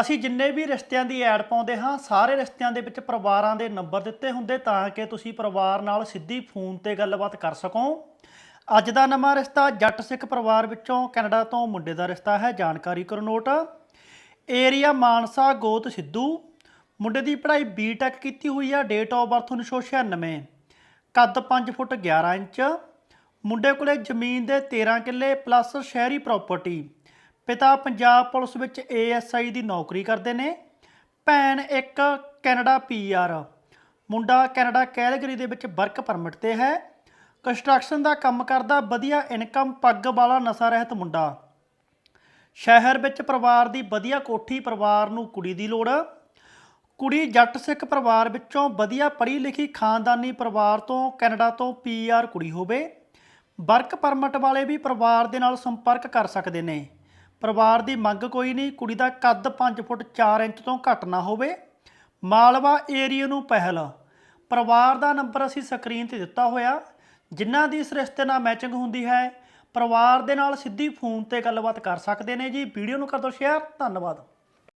ਅਸੀਂ ਜਿੰਨੇ ਵੀ ਰਿਸ਼ਤਿਆਂ ਦੀ ਐਡ ਪਾਉਂਦੇ ਹਾਂ, ਸਾਰੇ ਰਿਸ਼ਤਿਆਂ ਦੇ ਵਿੱਚ ਪਰਿਵਾਰਾਂ ਦੇ ਨੰਬਰ ਦਿੱਤੇ ਹੁੰਦੇ ਤਾਂ ਕਿ ਤੁਸੀਂ ਪਰਿਵਾਰ ਨਾਲ ਸਿੱਧੀ ਫੋਨ ਤੇ ਗੱਲਬਾਤ ਕਰ ਸਕੋ। ਅੱਜ ਦਾ ਨਵਾਂ ਰਿਸ਼ਤਾ ਜੱਟ ਸਿੱਖ ਪਰਿਵਾਰ ਵਿੱਚੋਂ ਕੈਨੇਡਾ ਤੋਂ ਮੁੰਡੇ ਦਾ ਰਿਸ਼ਤਾ ਹੈ, ਜਾਣਕਾਰੀ ਕਰੋ ਨੋਟ। ਏਰੀਆ ਮਾਨਸਾ, ਗੋਤ ਸਿੱਧੂ। ਮੁੰਡੇ ਦੀ ਪੜ੍ਹਾਈ ਬੀਟੈਕ ਕੀਤੀ ਹੋਈ ਆ ਡੇਟ ਆਫ ਬਰਥ 1996 ਕੱਦ 5 ਫੁੱਟ 11 ਇੰਚ। ਮੁੰਡੇ ਕੋਲੇ ਜ਼ਮੀਨ ਦੇ 13 ਕਿੱਲੇ ਪਲੱਸ ਸ਼ਹਿਰੀ ਪ੍ਰਾਪਰਟੀ ਪਿਤਾ ਪੰਜਾਬ ਪੁਲਿਸ ਵਿੱਚ ਏਐਸਆਈ ਦੀ ਨੌਕਰੀ ਕਰਦੇ ਨੇ। ਭੈਣ ਇੱਕ ਕੈਨੇਡਾ ਪੀਆਰ ਮੁੰਡਾ ਕੈਨੇਡਾ ਕੈਲਗਰੀ ਦੇ ਵਿੱਚ ਵਰਕ ਪਰਮਿਟ ਤੇ ਹੈ। ਕੰਸਟਰਕਸ਼ਨ ਦਾ ਕੰਮ ਕਰਦਾ, ਵਧੀਆ ਇਨਕਮ, ਪੱਗ ਵਾਲਾ ਨਸ਼ਾ ਰਹਿਤ ਮੁੰਡਾ। ਸ਼ਹਿਰ ਵਿੱਚ ਪਰਿਵਾਰ ਦੀ ਵਧੀਆ ਕੋਠੀ ਪਰਿਵਾਰ ਨੂੰ ਕੁੜੀ ਦੀ ਲੋੜ। ਕੁੜੀ ਜੱਟ ਸਿੱਖ ਪਰਿਵਾਰ ਵਿੱਚੋਂ ਵਧੀਆ ਪੜ੍ਹੀ ਲਿਖੀ ਖਾਨਦਾਨੀ ਪਰਿਵਾਰ ਤੋਂ ਕੈਨੇਡਾ ਤੋਂ ਪੀਆਰ ਕੁੜੀ ਹੋਵੇ। ਵਰਕ ਪਰਮਿਟ ਵਾਲੇ ਵੀ ਪਰਿਵਾਰ ਦੇ ਨਾਲ ਸੰਪਰਕ ਕਰ ਸਕਦੇ ਨੇ। ਪਰਿਵਾਰ ਦੀ ਮੰਗ ਕੋਈ ਨਹੀਂ, ਕੁੜੀ ਦਾ ਕੱਦ 5 ਫੁੱਟ 4 ਇੰਚ ਤੋਂ ਘੱਟ ਨਾ ਹੋਵੇ। ਮਾਲਵਾ ਏਰੀਆ ਨੂੰ ਪਹਿਲ। ਪਰਿਵਾਰ ਦਾ ਨੰਬਰ ਅਸੀਂ ਸਕਰੀਨ ਤੇ ਦਿੱਤਾ ਹੋਇਆ। ਜਿਨ੍ਹਾਂ ਦੀ ਇਸ ਰਿਸ਼ਤੇ ਨਾਲ ਮੈਚਿੰਗ ਹੁੰਦੀ ਹੈ, ਪਰਿਵਾਰ ਦੇ ਨਾਲ ਸਿੱਧੀ ਫੋਨ ਤੇ ਗੱਲਬਾਤ ਕਰ ਸਕਦੇ ਨੇ ਜੀ। ਵੀਡੀਓ ਨੂੰ ਕਰ ਦਿਓ ਸ਼ੇਅਰ। ਧੰਨਵਾਦ।